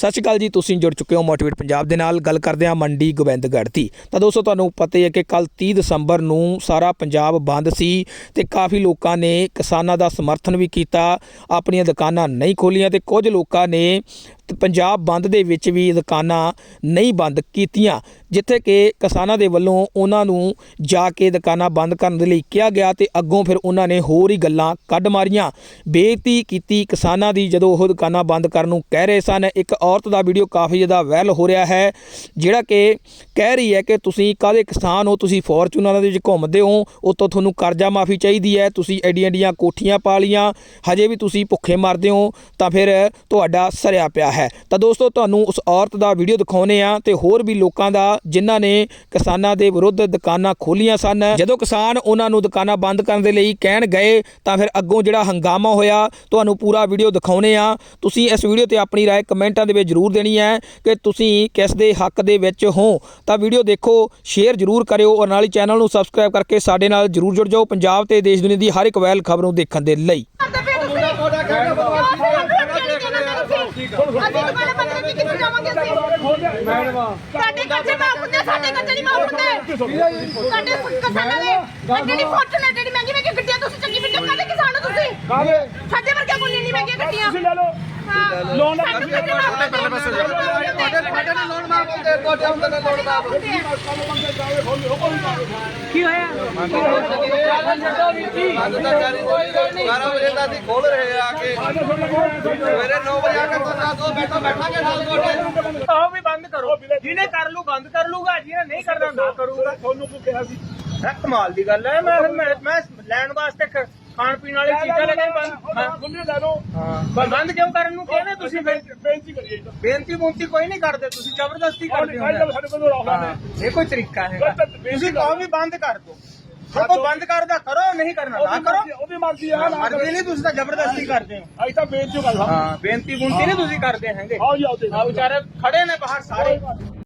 ਸਤਿ ਸ਼੍ਰੀ ਅਕਾਲ ਜੀ, ਤੁਸੀਂ ਜੁੜ ਚੁੱਕੇ ਹੋ ਮੋਟੀਵੇਟ ਪੰਜਾਬ ਦੇ ਨਾਲ। ਗੱਲ ਕਰਦੇ ਹਾਂ ਮੰਡੀ ਗੋਬਿੰਦਗੜ੍ਹ ਦੀ। ਤਾਂ ਦੋਸਤੋ, ਤੁਹਾਨੂੰ ਪਤਾ ਹੀ ਹੈ ਕਿ ਕੱਲ 30 ਦਸੰਬਰ ਨੂੰ ਸਾਰਾ ਪੰਜਾਬ ਬੰਦ ਸੀ ਤੇ ਕਾਫੀ ਲੋਕਾਂ ਨੇ ਕਿਸਾਨਾਂ ਦਾ ਸਮਰਥਨ ਵੀ ਕੀਤਾ, ਆਪਣੀਆਂ ਦੁਕਾਨਾਂ ਨਹੀਂ ਖੋਲੀਆਂ ਤੇ ਕੁਝ ਲੋਕਾਂ ਨੇ ਤੇ ਪੰਜਾਬ ਬੰਦ ਦੇ ਵਿੱਚ ਵੀ ਦੁਕਾਨਾਂ ਨਹੀਂ ਬੰਦ ਕੀਤੀਆਂ, ਜਿੱਥੇ ਕਿ ਕਿਸਾਨਾਂ ਦੇ ਵੱਲੋਂ ਉਹਨਾਂ ਨੂੰ ਜਾ ਕੇ ਦੁਕਾਨਾਂ ਬੰਦ ਕਰਨ ਦੇ ਲਈ ਕਿਹਾ ਗਿਆ ਤੇ ਅੱਗੋਂ ਫਿਰ ਉਹਨਾਂ ਨੇ ਹੋਰ ਹੀ ਗੱਲਾਂ ਕੱਢ ਮਾਰੀਆਂ। ਬੇਇੱਜ਼ਤੀ ਕੀਤੀ ਕਿਸਾਨਾਂ ਦੀ, ਜਦੋਂ ਉਹ ਦੁਕਾਨਾਂ ਬੰਦ ਕਰਨ ਨੂੰ ਕਹਿ ਰਹੇ ਸਨ, ਇੱਕ ਔਰਤ ਦਾ ਵੀਡੀਓ ਕਾਫੀ ਜ਼ਿਆਦਾ ਵਾਇਰਲ ਹੋ ਰਿਹਾ ਹੈ, ਜਿਹੜਾ ਕਿ ਕਹਿ ਰਹੀ ਹੈ ਕਿ ਤੁਸੀਂ ਕਾਹਦੇ ਕਿਸਾਨ ਹੋ, ਤੁਸੀਂ ਫੋਰਚੂਨਰਾਂ ਦੇ ਵਿੱਚ ਘੁੰਮਦੇ ਹੋ, ਉਤੋਂ ਤੁਹਾਨੂੰ ਕਰਜ਼ਾ ਮਾਫੀ ਚਾਹੀਦੀ ਹੈ, ਤੁਸੀਂ ਐਡੀਆਂ ਐਡੀਆਂ ਕੋਠੀਆਂ ਪਾ ਲੀਆਂ ਹਜੇ ਵੀ ਤੁਸੀਂ ਭੁੱਖੇ ਮਰਦੇ ਹੋ, ਤਾਂ ਫਿਰ ਤੁਹਾਡਾ ਸਰਿਆ ਪਿਆ ਹੈ। ਤਾਂ ਦੋਸਤੋ ਤੁਹਾਨੂੰ ਉਸ ਔਰਤ ਦਾ ਵੀਡੀਓ ਦਿਖਾਉਨੇ ਆ ਤੇ ਹੋਰ ਵੀ ਲੋਕਾਂ ਦਾ ਜਿਨ੍ਹਾਂ ਨੇ ਕਿਸਾਨਾਂ ਦੇ ਵਿਰੁੱਧ ਦੁਕਾਨਾਂ ਖੋਲੀਆਂ ਸਨ ਜਦੋਂ ਕਿਸਾਨ ਉਹਨਾਂ ਨੂੰ ਦੁਕਾਨਾਂ ਬੰਦ ਕਰਨ ਦੇ ਲਈ ਕਹਿਣ ਗਏ ਤਾਂ ਫਿਰ ਅੱਗੋਂ ਜਿਹੜਾ ਹੰਗਾਮਾ ਹੋਇਆ ਤੁਹਾਨੂੰ ਪੂਰਾ ਵੀਡੀਓ ਦਿਖਾਉਨੇ ਆ ਤੁਸੀਂ ਇਸ ਵੀਡੀਓ ਤੇ ਆਪਣੀ رائے ਕਮੈਂਟਾਂ ਦੇ ਵਿੱਚ ਜ਼ਰੂਰ ਦੇਣੀ ਹੈ ਕਿ ਤੁਸੀਂ ਕਿਸ ਦੇ ਹੱਕ ਦੇ ਵਿੱਚ ਹੋ ਤਾਂ ਵੀਡੀਓ ਦੇਖੋ ਸ਼ੇਅਰ ਜ਼ਰੂਰ ਕਰਿਓ ਔਰ ਨਾਲ ਹੀ ਚੈਨਲ ਨੂੰ ਸਬਸਕ੍ਰਾਈਬ ਕਰਕੇ ਸਾਡੇ ਨਾਲ ਜ਼ਰੂਰ ਜੁੜ ਜਾਓ ਪੰਜਾਬ ਤੇ ਦੇਸ਼ ਦੁਨੀਆ ਦੀ ਹਰ ਇੱਕ ਵੈਲ ਖਬਰ ਨੂੰ ਦੇਖਣ ਦੇ ਲਈ ਅਸੀਂ ਦੁਕਾਨਾਂ ਬੰਦ ਰੱਖੀ ਕਿੱਥੇ ਜਾਵਾਂਗੇ ਅਸੀਂ। ਸਾਡੇ ਕੱਚੇ ਮਾਫ ਹੁੰਦੇ ਸਾਡੇ ਕੱਚੇ ਨਹੀਂ ਮਾਫ ਹੁੰਦੇ। ਸਾਡੇ ਕਿਸਾਨਾਂ ਦੇ। ਅੱਡੇ ਦੀ ਫੋਰਚੂਨਰ ਜਿਹੜੀ ਮਹਿੰਗੀ ਮਹਿੰਗੀ ਗੱਡੀਆਂ ਤੁਸੀਂ ਚੰਗੀ ਵੀਡੀਓ ਕਾਹਦੇ ਕਿਸਾਨ ਹੋ ਤੁਸੀਂ? ਸਾਡੇ ਵਰਗੇ ਕੋਲ ਨਹੀਂ ਮਹਿੰਗੀਆਂ ਗੱਡੀਆਂ। ਤੁਸੀਂ ਲੈ ਲਓ। ਹਾਂ ਲੋਨ ਕੱਚੇ ਮਾਫ ਹੁੰਦੇ ਪਹਿਲੇ ਪਾਸੇ ਤੁਹਾਡੇ ਤੁਹਾਡੇ ਨਾਲ ਲੋਨ ਮਾਫ ਹੁੰਦੇ। ਤੁਹਾਡੇ ਹੁੰਦੇ ਨੇ ਲੋਨ ਮਾਫ ਹੁੰਦੇ ਅੱਜ ਤਾਂ ਜਾਰੀ 12 ਵਜੇ ਦਾ ਅਸੀਂ ਖੋਲ ਰਹੇ ਆ ਕੇ। ਸਵੇਰੇ 9 ਵਜੇ ਆ ਕੇ ਤੁਸੀਂ ਦੋ ਬੈਠੋ ਬੈਠਾਂਗੇ ਨਾਲ ਤੁਹਾਡੇ ਆਓ ਵੀ ਬੰਦ ਕਰੋ। ਜਿਹਨੇ ਕਰ ਲੂ ਬੰਦ ਕਰ ਲੂਗਾ ਜਿਹਨੇ ਨਹੀਂ ਕਰਨਾ ਨਾ ਕਰੂਗਾ। ਤੁਹਾਨੂੰ ਕੀ ਕਿਹਾ ਸੀ? ਇਹ ਕਮਾਲ ਦੀ ਗੱਲ ਹੈ। ਮੈਂ ਮੈਂ ਮੈਂ ਲੈਣ ਵਾਸਤੇ ਖ- ਖਾਣ ਪੀਣ ਵਾਲੀ ਚੀਜ਼ਾਂ ਲੈ ਕੇ ਬੰਦ ਹਾਂ। ਖੁੱਲੇ ਲੈ ਲਓ। ਹਾਂ। ਬੰਦ ਕਿਉਂ ਕਰਨ ਨੂੰ ਕਹਿੰਦੇ ਤੁਸੀਂ? ਬੇਨਤੀ ਕਰੀਏ ਬੇਨਤੀ ਬੁੰਤੀ ਕੋਈ ਨਹੀਂ ਕਰਦੇ। ਤੁਸੀਂ ਜ਼ਬਰਦਸਤੀ ਕਰਦੇ ਹੋ ਸਾਡੇ ਕੋਲ ਹਾਂ। ਇਹ ਕੋਈ ਤਰੀਕਾ ਹੈ ਤੁਸੀਂ ਕਹੋ ਵੀ ਬੰਦ ਕਰ ਦੋ। ਸਭ ਬੰਦ ਕਰਦਾ ਕਰੋ ਨਹੀਂ ਕਰਨਾ ਨਾ ਕਰੋ। ਉਹਦੀ ਮਰਜ਼ੀ ਆ ਮਰਜ਼ੀ ਨਹੀਂ ਤੁਸੀਂ ਤਾਂ ਜ਼ਬਰਦਸਤੀ ਕਰਦੇ ਹੋ। ਅਸੀਂ ਤਾਂ ਬੇਨਤੀ ਕਰ ਹਾਂ ਬੇਨਤੀ ਬੁੰਤੀ ਨਹੀਂ ਤੁਸੀਂ ਕਰਦੇ ਹੈਗੇ। ਆਓ ਜੀ ਆਓ ਆ ਵਿਚਾਰੇ ਖੜੇ ਨੇ ਬਾਹਰ ਸਾਰੇ।